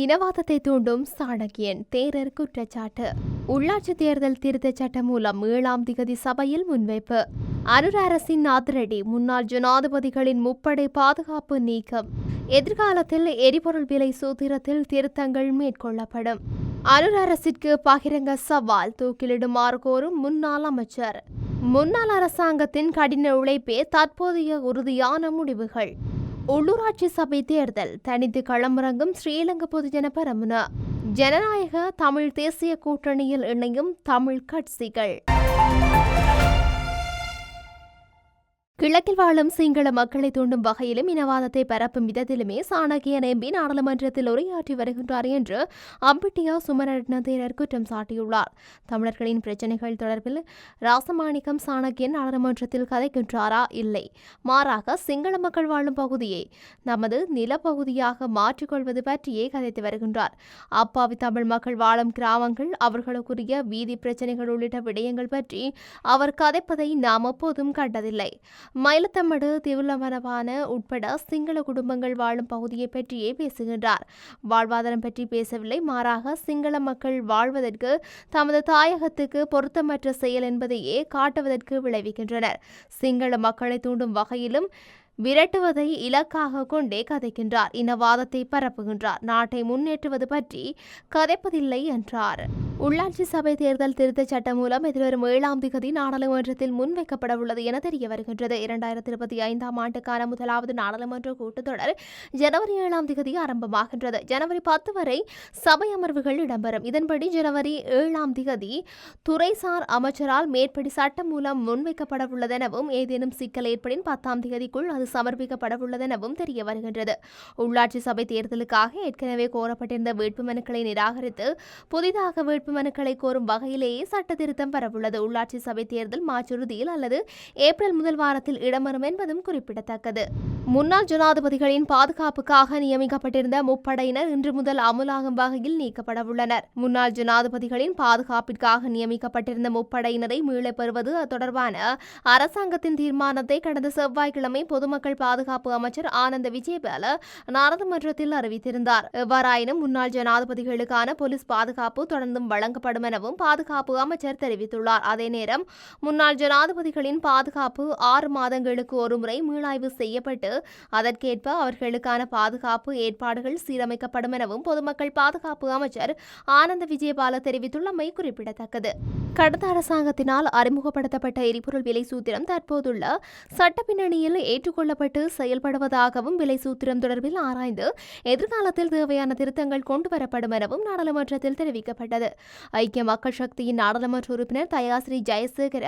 இனவாதத்தை தூண்டும் சாணக்கியன் தேரர் குற்றச்சாட்டு. உள்ளாட்சி தேர்தல் திருத்தச் சட்டம் மூலம் ஏழாம் திகதி சபையில் முன்வைப்பு. அருர் அரசின் அதிரடி முன்னாள் ஜனாதிபதிகளின் முப்படை பாதுகாப்பு நீக்கம். எதிர்காலத்தில் எரிபொருள் விலை சூத்திரத்தில் திருத்தங்கள் மேற்கொள்ளப்படும். அருர் அரசிற்கு பகிரங்க சவால் தூக்கிலிடுமாறு கோரும் முன்னாள் அமைச்சர். முன்னாள் அரசாங்கத்தின் கடின உழைப்பே தற்போதைய உறுதியான முடிவுகள். உள்ளூராட்சி சபை தேர்தல் தனித்து களமிறங்கும் ஸ்ரீலங்கா பொதுஜன பெரமுன. ஜனநாயக தமிழ் தேசிய கூட்டணியில் இணையும் தமிழ் கட்சிகள். கிழக்கில் வாழும் சிங்கள மக்களை தூண்டும் வகையிலும் இனவாதத்தை பரப்பும் விதத்திலுமே சாணக்கியன் எம்பி நாடாளுமன்றத்தில் உரையாற்றி வருகின்றார் என்று அம்பிட்டியா சுமரட்ன தேரர் குற்றம் சாட்டியுள்ளார். தமிழர்களின் பிரச்சனைகள் தொடர்பில் ராசமாணிக்கம் சாணக்கியன் நாடாளுமன்றத்தில் கதைக்கின்றாரா? இல்லை. மாறாக சிங்கள மக்கள் வாழும் பகுதியை நமது நிலப்பகுதியாக மாற்றிக்கொள்வது பற்றியே கதைத்து வருகின்றார். அப்பாவி தமிழ் மக்கள் வாழும் கிராமங்கள் அவர்களுக்குரிய வீதி பிரச்சினைகள் உள்ளிட்ட விடயங்கள் பற்றி அவர் கதைப்பதை நாம் எப்போதும் கண்டதில்லை. மயிலத்தமடு திவுலமனவான உட்பட சிங்கள குடும்பங்கள் வாழும் பகுதியை பற்றியே பேசுகின்றார். வாழ்வாதாரம் பற்றி பேசவில்லை. மாறாக சிங்கள மக்கள் வாழ்வதற்கு தமது தாயகத்துக்கு பொருத்தமற்ற செயல் என்பதையே காட்டுவதற்கு விளைவிக்கின்றனர். சிங்கள மக்களை தூண்டும் வகையிலும் விரட்டுவதை இலக்காக கொண்டே கதைக்கின்றார். இனவாதத்தை பரப்புகின்றார். நாட்டை முன்னேற்றுவது பற்றி கதைப்பதில்லை என்றார். உள்ளாட்சி சபை தேர்தல் திருத்தச் சட்டம் மூலம் எதிர்வரும் ஏழாம் திகதி நாடாளுமன்றத்தில் முன்வைக்கப்பட உள்ளது என தெரிய வருகின்றது. இரண்டாயிரத்தி இருபத்தி ஐந்தாம் ஆண்டுக்கான முதலாவது நாடாளுமன்ற கூட்டத்தொடர் ஜனவரி ஏழாம் திகதி ஆரம்பமாகின்றது. ஜனவரி பத்து வரை சபை அமர்வுகள் இடம்பெறும். இதன்படி ஜனவரி ஏழாம் திகதி துறைசார் அமைச்சரால் மேற்படி சட்டம் மூலம் முன்வைக்கப்பட உள்ளதெனவும் ஏதேனும் சிக்கல் ஏற்படின் பத்தாம் திகதிக்குள் அது சமர்ப்பிக்கப்பட உள்ளதெனவும் தெரிய வருகின்றது. உள்ளாட்சி சபை தேர்தலுக்காக ஏற்கனவே கோரப்பட்டிருந்த வேட்புமனுக்களை நிராகரித்து புதிதாக மனுக்களை கோரும் வகையிலேயே சட்ட திருத்தம் பெறவுள்ளது. உள்ளாட்சி சபை தேர்தல் மார்ச் இறுதியில் அல்லது ஏப்ரல் முதல் வாரத்தில் இடம்பெறும் என்பதும் குறிப்பிடத்தக்கது. முன்னாள் ஜனாதிபதிகளின் பாதுகாப்புக்காக நியமிக்கப்பட்டிருந்த முப்படையினர் இன்று முதல் அமுலாகும் வகையில் நீக்கப்படவுள்ளனர். முன்னாள் ஜனாதிபதிகளின் பாதுகாப்பிற்காக நியமிக்கப்பட்டிருந்த முப்படையினரை மீளப் பெறுவது தொடர்பான அரசாங்கத்தின் தீர்மானத்தை கடந்த செவ்வாய்க்கிழமை பொதுமக்கள் பாதுகாப்பு அமைச்சர் ஆனந்த விஜயபால நாடாளுமன்றத்தில் அறிவித்திருந்தார். எவ்வாறாயினும் முன்னாள் ஜனாதிபதிகளுக்கான போலீஸ் பாதுகாப்பு தொடர்ந்தும் வழங்கப்படும் எனவும் பாதுகாப்பு அமைச்சர் தெரிவித்துள்ளார். அதே நேரம் முன்னாள் ஜனாதிபதிகளின் பாதுகாப்பு ஆறு மாதங்களுக்கு ஒருமுறை மீளாய்வு செய்யப்பட்டு அதற்கேற்ப அவர்களுக்கான பாதுகாப்பு ஏற்பாடுகள் சீரமைக்கப்படும் எனவும் பொதுமக்கள் பாதுகாப்பு அமைச்சர் ஆனந்த விஜயபால தெரிவித்துள்ளமை குறிப்பிடத்தக்கது. கடந்த அரசாங்கத்தினால் அறிமுகப்படுத்தப்பட்ட எரிபொருள் விலை சூத்திரம் தற்போதுள்ள சட்ட பின்னணியில் ஏற்றுக்கொள்ளப்பட்டு செயல்படுவதாகவும் விலை சூத்திரம் தொடர்பில் ஆராய்ந்து எதிர்காலத்தில் தேவையான திருத்தங்கள் கொண்டுவரப்படும் எனவும் நாடாளுமன்றத்தில் தெரிவிக்கப்பட்டது. ஐக்கிய மக்கள் சக்தியின் நாடாளுமன்ற உறுப்பினர் தயாஸ்ரீ ஜெயசேகர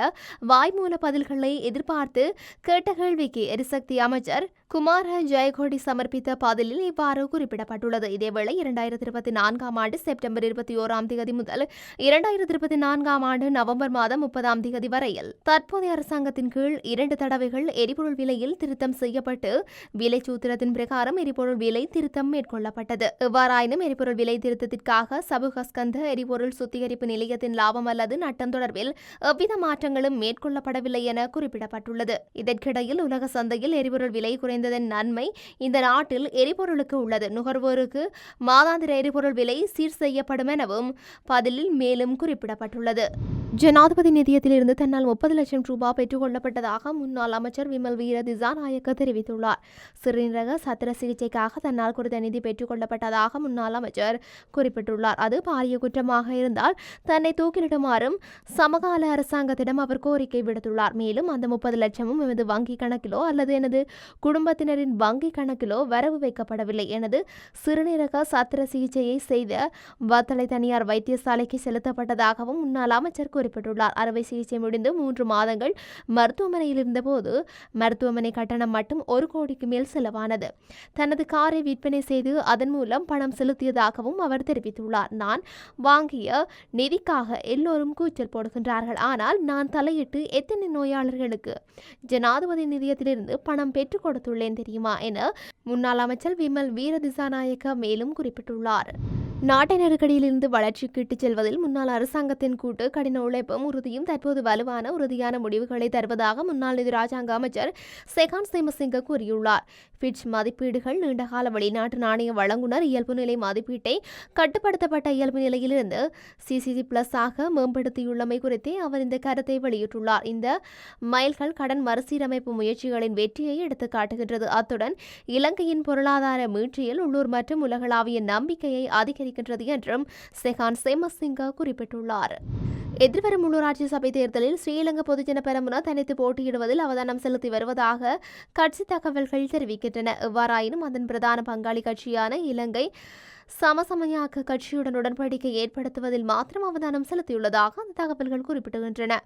வாய்மூல பதில்களை எதிர்பார்த்து கேட்ட கேள்விக்கு எரிசக்தி அமைச்சர் குமார ஜெயகோடி சமர்ப்பித்த பதிலில் இவ்வாறு குறிப்பிடப்பட்டுள்ளது. இதேவேளை இரண்டாயிரத்தி இருபத்தி நான்காம் ஆண்டு செப்டம்பர் இருபத்தி ஓராம் தேதி முதல் இரண்டாயிரத்தி இருபத்தி நான்காம் ஆண்டு நவம்பர் மாதம் முப்பதாம் தேதி வரையில் தற்போதைய அரசாங்கத்தின் கீழ் இரண்டு தடவைகள் எரிபொருள் விலையில் திருத்தம் செய்யப்பட்டு விலை சூத்திரத்தின் பிரகாரம் எரிபொருள் விலை திருத்தம் மேற்கொள்ளப்பட்டது. எவ்வாறாயினும் எரிபொருள் விலை திருத்தத்திற்காக சபுகஸ்கந்த எரிபொருள் சுத்திகரிப்பு நிலையத்தின் லாபம் அல்லது நட்டம் தொடர்பில் எவ்வித மாற்றங்களும் மேற்கொள்ளப்படவில்லை என குறிப்பிடப்பட்டுள்ளது. இதற்கிடையில் உலக சந்தையில் எரிபொருள் விலை குறைந்த குறைந்ததன் நன்மை இந்த நாட்டில் எரிபொருளுக்கு உள்ளது. நுகர்வோருக்கு மாதாந்திர எரிபொருள் விலை சீர் செய்யப்படும் எனவும் பதிலில் மேலும் குறிப்பிடப்பட்டுள்ளது. ஜனாதிபதி நிதியத்திலிருந்து தன்னால் முப்பது லட்சம் ரூபாய் பெற்றுக் கொள்ளப்பட்டதாக முன்னாள் அமைச்சர் விமல் வீர திசாநாயக்க தெரிவித்துள்ளார். சிறுநீரக சத்திர சிகிச்சைக்காக தன்னால் குறித்த நிதி பெற்றுக் கொள்ளப்பட்டதாக முன்னாள் அமைச்சர் குறிப்பிட்டுள்ளார். அது பாரிய குற்றமாக இருந்தால் தன்னை தூக்கிலிடுமாறும் சமகால அரசாங்கத்திடம் அவர் கோரிக்கை விடுத்துள்ளார். மேலும் அந்த முப்பது லட்சமும் எமது வங்கி கணக்கிலோ அல்லது எனது குடும்பத்தினரின் வங்கி கணக்கிலோ வரவு வைக்கப்படவில்லை எனது சிறுநீரக சத்திர சிகிச்சையை செய்த வத்தளை தனியார் வைத்தியசாலைக்கு செலுத்தப்பட்டதாகவும் முன்னாள் அமைச்சர் குறிப்பிட்டுள்ளார். அறுவை சிகிச்சை முடிந்து மூன்று மாதங்கள் மருத்துவமனையில் இருந்தபோது மருத்துவமனை கட்டணம் மட்டும் ஒரு கோடிக்கு மேல் செலவானது. தனது காரை விற்பனை செய்து அதன் மூலம் பணம் செலுத்தியதாகவும் அவர் தெரிவித்துள்ளார். நான் வாங்கிய நிதிக்காக எல்லோரும் கூச்சல் போடுகின்றார்கள். ஆனால் நான் தலையிட்டு எத்தனை நோயாளர்களுக்கு ஜனாதிபதி நிதியத்திலிருந்து பணம் பெற்றுக் கொடுத்துள்ளேன்? தெரியுமா என முன்னாள் அமைச்சர் விமல் வீர திசாநாயக்க மேலும் குறிப்பிட்டுள்ளார். நாட்டை நெருக்கடியிலிருந்து வளர்ச்சிக்கு இட்டுச் செல்வதில் முன்னாள் அரசாங்கத்தின் கூட்டு கடின உழைப்பும் உறுதியும் தற்போது வலுவான உறுதியான முடிவுகளை தருவதாக முன்னாள் நிதி ராஜாங்க அமைச்சர் செகான் சேமசிங்க கூறியுள்ளார். பிட்ச் மதிப்பீடுகள் நீண்டகால வெளிநாட்டு நாணய வழங்குனர் இயல்பு நிலை மதிப்பீட்டை கட்டுப்படுத்தப்பட்ட இயல்பு நிலையிலிருந்து சிசிசி பிளஸ் ஆக மேம்படுத்தியுள்ளமை குறித்தே அவர் இந்த கருத்தை வெளியிட்டுள்ளார். இந்த மைல்கள் கடன் மறுசீரமைப்பு முயற்சிகளின் வெற்றியை எடுத்து காட்டுகின்றது அத்துடன் இலங்கையின் பொருளாதார மீட்சியில் உள்ளூர் மற்றும் உலகளாவிய நம்பிக்கையை அதிகரிக்கின்றது என்றும் செஹான் சேமசிங்கா குறிப்பிட்டுள்ளார். எதிர்வரும் உள்ளூராட்சி சபை தேர்தலில் ஸ்ரீலங்கா பொதுஜன பெரமுன தனித்து போட்டியிடுவதில் அவதானம் செலுத்தி வருவதாக கட்சி தகவல்கள் தெரிவிக்கின்றன. எவ்வாறாயினும் அதன் பிரதான பங்காளி கட்சியான இலங்கை சமசமயாக்க கட்சியுடன் உடன்படிக்கை ஏற்படுத்துவதில் மாத்திரம் அவதானம் செலுத்தியுள்ளதாக அந்த தகவல்கள் குறிப்பிடுகின்றன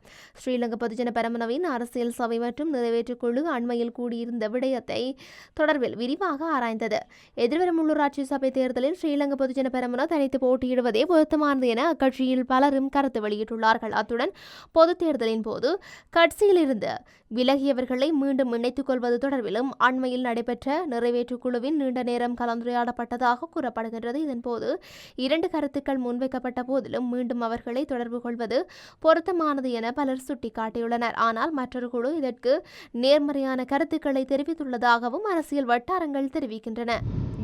ஸ்ரீலங்கா பொதுஜன பெரமுனவின் அரசியல் சபை மற்றும் நிறைவேற்றுக் குழு அண்மையில் கூடியிருந்த விடயத்தை தொடர்பில் விரிவாக ஆராய்ந்தது. எதிர்வரும் உள்ளூராட்சி சபை தேர்தலில் ஸ்ரீலங்கா பொதுஜன பெரமுன தனித்து போட்டியிடுவதே பொருத்தமானது என அக்கட்சியில் பலரும் கருத்து வெளியிட்டுள்ளார்கள். அத்துடன் பொது தேர்தலின் போது கட்சியிலிருந்து விலகியவர்களை மீண்டும் இணைத்துக் கொள்வது தொடர்பிலும் அண்மையில் நடைபெற்ற நிறைவேற்றுக் குழுவின் நீண்ட நேரம் கலந்துரையாடப்பட்டதாக கூறப்படுகின்றது. இதன்போது இரண்டு கருத்துக்கள் முன்வைக்கப்பட்ட போதிலும் மீண்டும் அவர்களை தொடர்பு கொள்வது பொருத்தமானது என பலர் சுட்டிக்காட்டியுள்ளனர். ஆனால் மற்றொரு குழு இதற்கு நேர்மறையான கருத்துக்களை தெரிவித்துள்ளதாகவும் அரசியல் வட்டாரங்கள் தெரிவிக்கின்றன.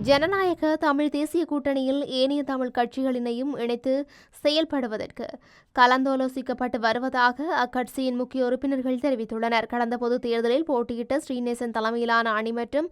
ஜனநாயக தமிழ் தேசிய கூட்டணியில் ஏனைய தமிழ் கட்சிகளினையும் இணைத்து செயல்படுவதற்கு கலந்தாலோசிக்கப்பட்டு வருவதாக அக்கட்சியின் முக்கிய உறுப்பினர்கள் தெரிவித்துள்ளனர். கடந்த பொது தேர்தலில் போட்டியிட்ட ஸ்ரீநேசன் தலைமையிலான அணி மற்றும்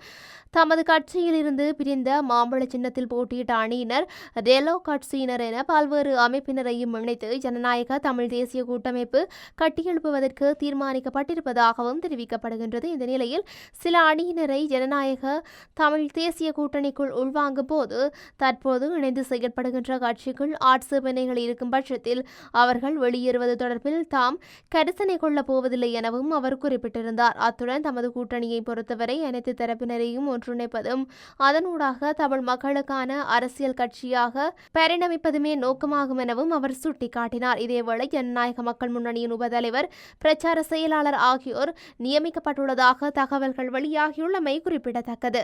தமது கட்சியிலிருந்து பிரிந்த மாம்பழ சின்னத்தில் போட்டியிட்ட அணியினர் ரெலோ கட்சியினர் என பல்வேறு அமைப்பினரையும் இணைத்து ஜனநாயக தமிழ் தேசிய கூட்டமைப்பு கட்டியெழுப்புவதற்கு தீர்மானிக்கப்பட்டிருப்பதாகவும் தெரிவிக்கப்படுகின்றது. இந்த நிலையில் சில அணியினரை ஜனநாயக தமிழ் தேசிய கூட்டணிக்குள் உள்வாங்கும் போது தற்போது இணைந்து செயற்படுகின்ற கட்சிக்குள் ஆட்சேபனைகள் இருக்கும் பட்சத்தில் அவர்கள் வெளியேறுவது தொடர்பில் தாம் கரிசனை கொள்ளப் போவதில்லை எனவும் அவர் குறிப்பிட்டிருந்தார். அத்துடன் தமது கூட்டணியை பொறுத்தவரை அனைத்து தரப்பினரையும் ஒன்றிணைப்பதும் அதனூடாக தமிழ் மக்களுக்கான அரசு அரசியல் கட்சியாக பரிணமிப்பதுமே நோக்கமாகும் எனவும் அவர் சுட்டிக்காட்டினார். இதேவேளை ஜனநாயக மக்கள் முன்னணியின் உபதலைவர் பிரச்சார செயலாளர் ஆகியோர் நியமிக்கப்பட்டுள்ளதாக தகவல்கள் வெளியாகியுள்ளமை குறிப்பிடத்தக்கது.